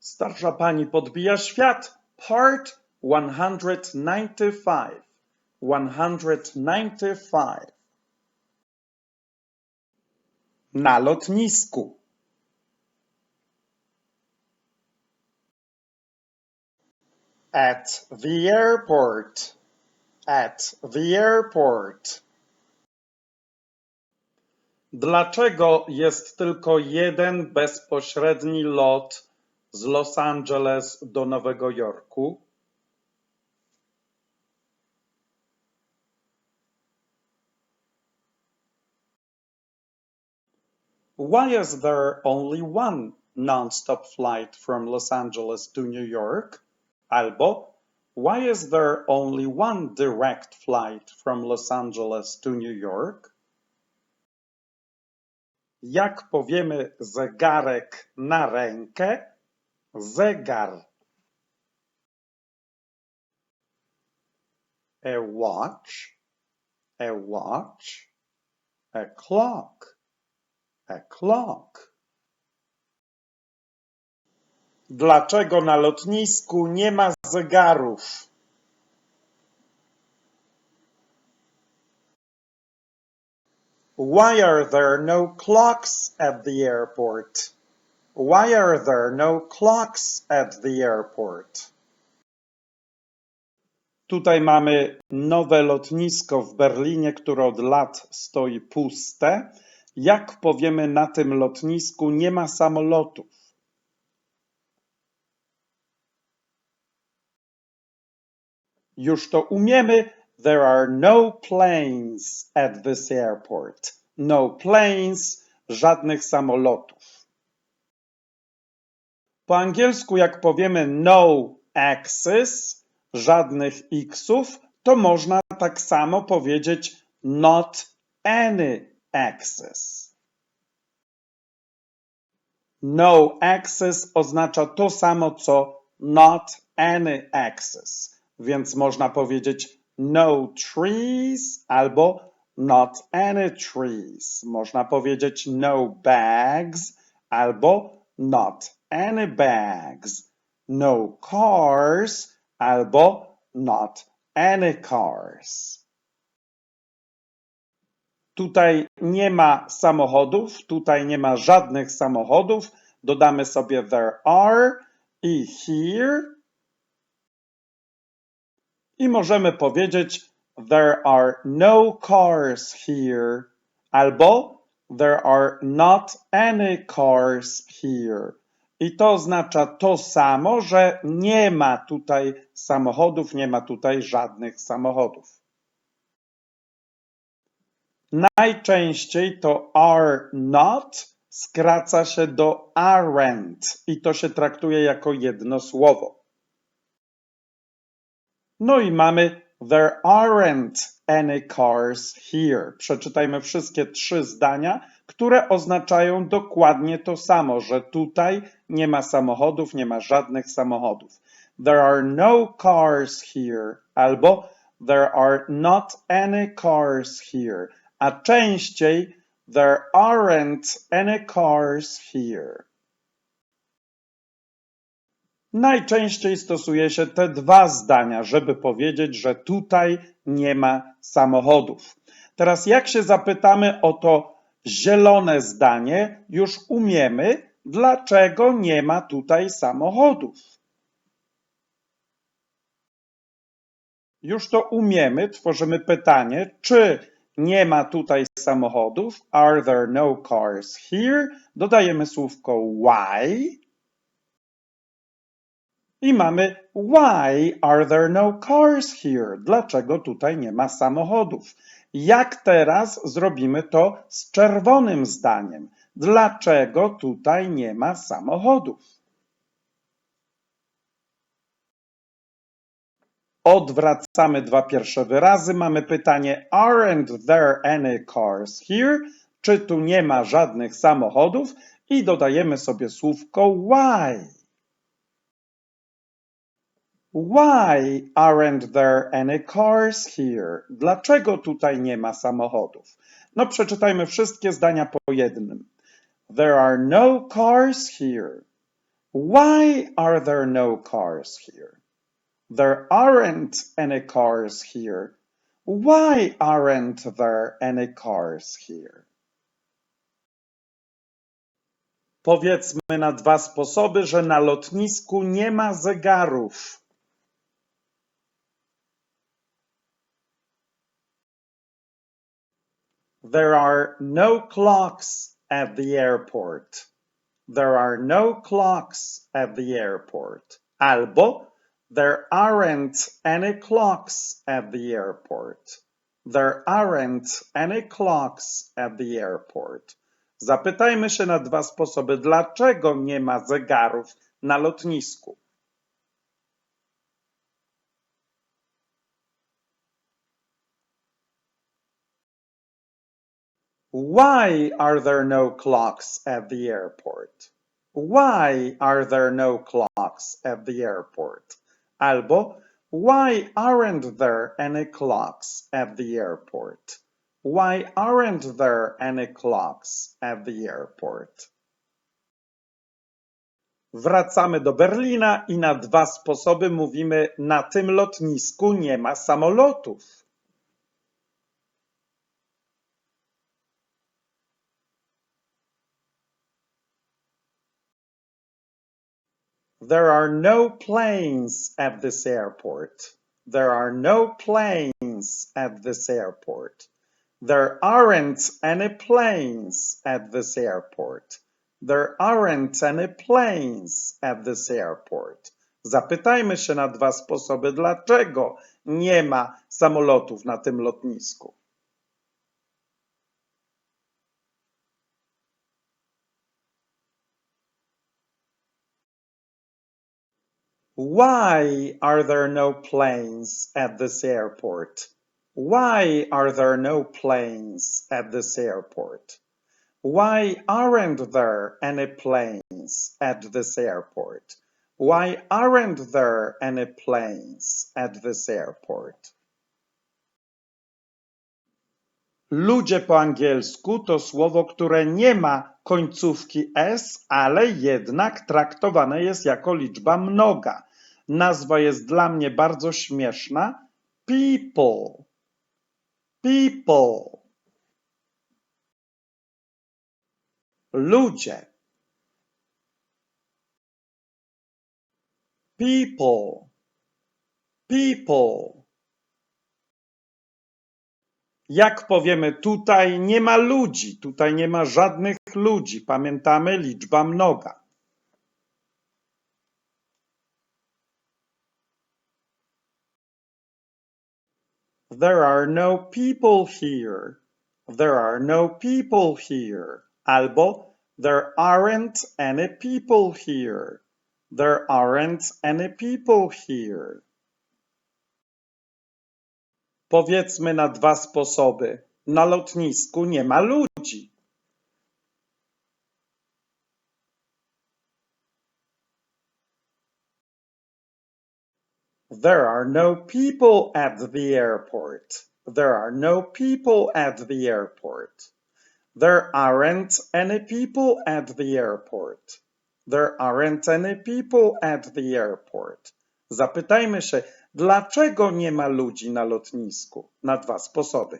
Starsza pani podbija świat. Part 195. 195. Na lotnisku. At the airport. At the airport. Dlaczego jest tylko jeden bezpośredni lot z Los Angeles do Nowego Jorku? Why is there only one non-stop flight from Los Angeles to New York? Albo why is there only one direct flight from Los Angeles to New York? Jak powiemy zegarek na rękę? Zegar. A watch. A watch. A clock. A clock. Dlaczego na lotnisku nie ma zegarów? Why are there no clocks at the airport? Why are there no clocks at the airport? Tutaj mamy nowe lotnisko w Berlinie, które od lat stoi puste. Jak powiemy na tym lotnisku nie ma samolotów? Już to umiemy. There are no planes at this airport. No planes, żadnych samolotów. Po angielsku, jak powiemy no axis, żadnych xów, to można tak samo powiedzieć not any axis. No axis oznacza to samo co not any axis, więc można powiedzieć no trees albo not any trees. Można powiedzieć no bags albo not any bags. No cars albo not any cars. Tutaj nie ma samochodów, tutaj nie ma żadnych samochodów. Dodamy sobie there are i here. I możemy powiedzieć there are no cars here albo there are not any cars here. I to oznacza to samo, że nie ma tutaj samochodów, nie ma tutaj żadnych samochodów. Najczęściej to are not skraca się do aren't i to się traktuje jako jedno słowo. No i mamy there aren't any cars here. Przeczytajmy wszystkie trzy zdania, które oznaczają dokładnie to samo, że tutaj nie ma samochodów, nie ma żadnych samochodów. There are no cars here albo there are not any cars here, a częściej there aren't any cars here. Najczęściej stosuje się te dwa zdania, żeby powiedzieć, że tutaj nie ma samochodów. Teraz, jak się zapytamy o to zielone zdanie, już umiemy, dlaczego nie ma tutaj samochodów. Już to umiemy, tworzymy pytanie, czy nie ma tutaj samochodów? Are there no cars here? Dodajemy słówko why i mamy Why are there no cars here? Dlaczego tutaj nie ma samochodów? Jak teraz zrobimy to z czerwonym zdaniem? Dlaczego tutaj nie ma samochodów? Odwracamy dwa pierwsze wyrazy. Mamy pytanie Aren't there any cars here? Czy tu nie ma żadnych samochodów? I dodajemy sobie słówko why. Why aren't there any cars here? Dlaczego tutaj nie ma samochodów? No przeczytajmy wszystkie zdania po jednym. There are no cars here. Why are there no cars here? There aren't any cars here. Why aren't there any cars here? Powiedzmy na dwa sposoby, że na lotnisku nie ma zegarów. There are no clocks at the airport. There are no clocks at the airport. Albo there aren't any clocks at the airport. There aren't any clocks at the airport. Zapytajmy się na dwa sposoby, dlaczego nie ma zegarów na lotnisku. Why are there no clocks at the airport? Why are there no clocks at the airport? Albo why aren't there any clocks at the airport? Why aren't there any clocks at the airport? Wracamy do Berlina i na dwa sposoby mówimy na tym lotnisku nie ma samolotów. There are no planes at this airport. There are no planes at this airport. There aren't any planes at this airport. There aren't any planes at this airport. Zapytajmy się na dwa sposoby, dlaczego nie ma samolotów na tym lotnisku. Why are there no planes at this airport? Why are there no planes at this airport? Why aren't there any planes at this airport? Why aren't there any planes at this airport? Ludzie po angielsku to słowo, które nie ma końcówki s, ale jednak traktowane jest jako liczba mnoga. Nazwa jest dla mnie bardzo śmieszna. People. People. Ludzie. People. People. Jak powiemy tutaj nie ma ludzi, tutaj nie ma żadnych ludzi. Pamiętamy liczba mnoga. There are no people here. There are no people here. Albo there aren't any people here. There aren't any people here. Powiedzmy na dwa sposoby. Na lotnisku nie ma ludzi. There are no people at the airport. There are no people at the airport. There aren't any people at the airport. There aren't any people at the airport. Zapytajmy się, dlaczego nie ma ludzi na lotnisku? Na dwa sposoby.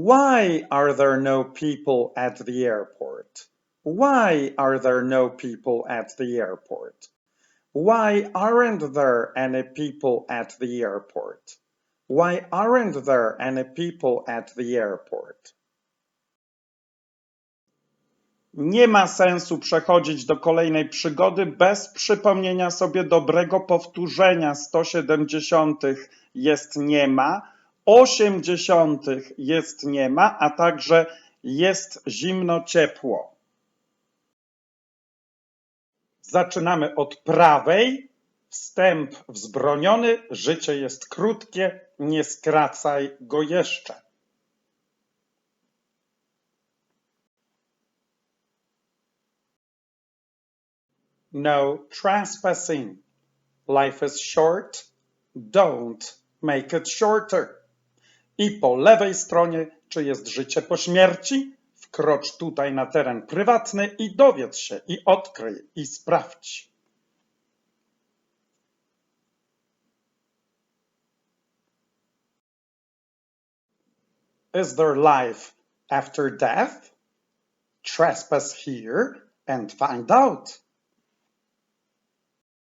Why are there no people at the airport? Why are there no people at the airport? Why aren't there any people at the airport? Why aren't there any people at the airport? Nie ma sensu przechodzić do kolejnej przygody bez przypomnienia sobie dobrego powtórzenia 170 jest nie ma, 80 jest nie ma, a także jest zimno ciepło. Zaczynamy od prawej. Wstęp wzbroniony, życie jest krótkie, nie skracaj go jeszcze. No trespassing. Life is short. Don't make it shorter. I po lewej stronie, czy jest życie po śmierci? Wkrocz tutaj na teren prywatny i dowiedz się, i odkryj, i sprawdź. Is there life after death? Trespass here and find out.